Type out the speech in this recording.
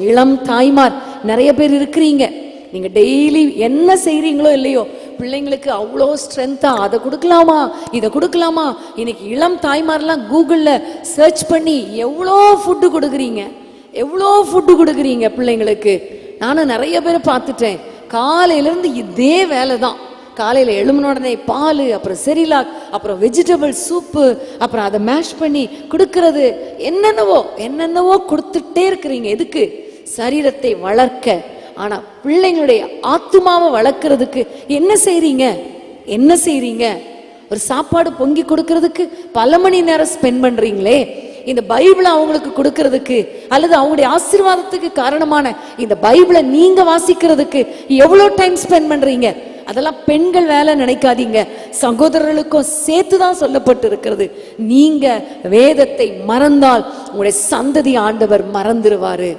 இளம் தாய்மார் நிறைய பேர் இருக்கிறீங்க. நீங்க டெய்லி என்ன செய்றீங்களோ இல்லையோ பிள்ளைங்களுக்கு அவ்வளோ ஸ்ட்ரென்த்தா அதை கொடுக்கலாமா இதை கொடுக்கலாமா? இன்னைக்கு இளம் தாய்மார்லாம் கூகுளில் சர்ச் பண்ணி எவ்வளோ ஃபுட்டு கொடுக்குறீங்க எவ்வளோ ஃபுட்டு கொடுக்குறீங்க பிள்ளைங்களுக்கு. நானும் நிறைய பேர் பார்த்துட்டேன். காலையிலேருந்து இதே வேலை தான். காலையில் எழுமின உடனே பால் அப்புறம் செரிலாக் அப்புறம் வெஜிடபிள் சூப்பு அப்புறம் அதை மேஷ் பண்ணி கொடுக்கறது. என்னென்னவோ என்னென்னவோ கொடுத்துட்டே இருக்கிறீங்க. எதுக்கு? சரீரத்தை வளர்க்க ஆனா பிள்ளைங்களுடைய ஆத்மாவை வளர்க்கறதுக்கு என்ன செய்றீங்க? என்ன செய்றீங்க? ஒரு சாப்பாடு பொங்கி கொடுக்கறதுக்கு பல மணி நேரம் ஸ்பெண்ட் பண்றீங்களே. இந்த பைபிளை அவங்களுக்கு கொடுக்கறதுக்கு அல்லது அவங்களுடைய ஆசீர்வாதத்துக்கு காரணமான இந்த பைபிளை நீங்க வாசிக்கிறதுக்கு எவ்வளவு டைம் ஸ்பெண்ட் பண்றீங்க? அதெல்லாம் பெண்கள் வேலை நினைக்காதீங்க. சகோதரர்களுக்கும் சேர்த்து தான் சொல்லப்பட்டு இருக்கிறது நீங்க வேதத்தை மறந்தால் உங்களுடைய சந்ததி ஆண்டவர் மறந்துருவாரு.